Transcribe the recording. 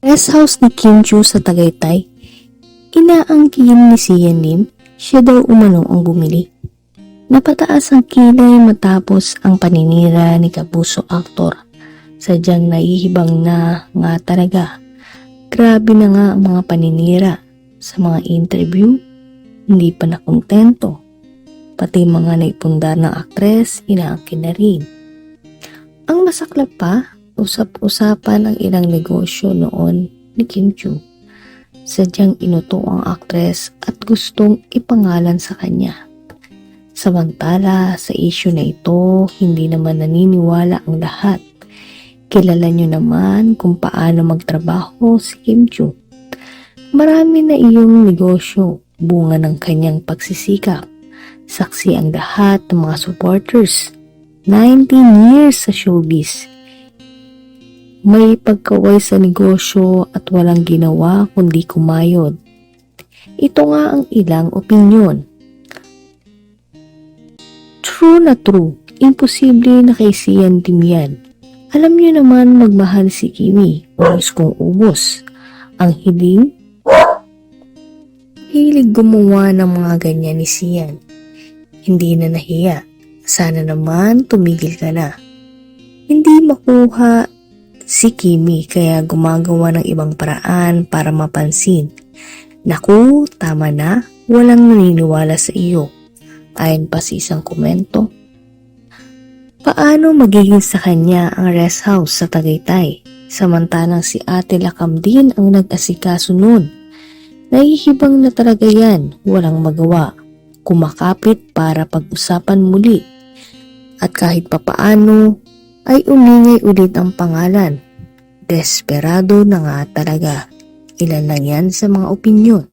Rest house ni Kim Chu sa Tagaytay. Inaangkin ni Sian Lim, siya daw umano ang bumili. Napataas ang kilay matapos ang paninira ni Kapuso aktor. Sadyang naihibang na nga talaga. Grabe na nga ang mga paninira sa mga interview. Hindi pa nakontento. Pati mga naipundar ng aktres, inaangkin na rin. Ang masaklap pa, usap-usapan ang ilang negosyo noon ni Kim Chu. Sadyang inuto ang aktres at gustong ipangalan sa kanya. Samantala, sa issue na ito, hindi naman naniniwala ang lahat. Kilala nyo naman kung paano magtrabaho si Kim Chu. Marami na iyong negosyo, bunga ng kanyang pagsisikap. Saksi ang lahat ng mga supporters. 19 years sa showbiz. May pagkaway sa negosyo at walang ginawa kundi kumayod. Ito nga ang ilang opinyon. True na true, imposible na kay Sian Lim yan. Alam niyo naman magmahal si Kimi, ubos kong ubos. Ang hiling, hilig gumawa ng mga ganyan ni Sian. Hindi na nahiya. Sana naman tumigil ka na. Hindi makuha si Kimi kaya gumagawa ng ibang paraan para mapansin. Naku, tama na, walang naniniwala sa iyo. Ayon pa sa isang komento. Paano magiging sa kanya ang rest house sa Tagaytay? Samantalang si Ate Lakam din ang nag-asikaso noon. Nahihibang na talaga yan, walang magawa. Kumakapit para pag-usapan muli. At kahit papaano, ay umingay ulit ang pangalan. Desperado na nga talaga. Ilan lang yan sa mga opinyon.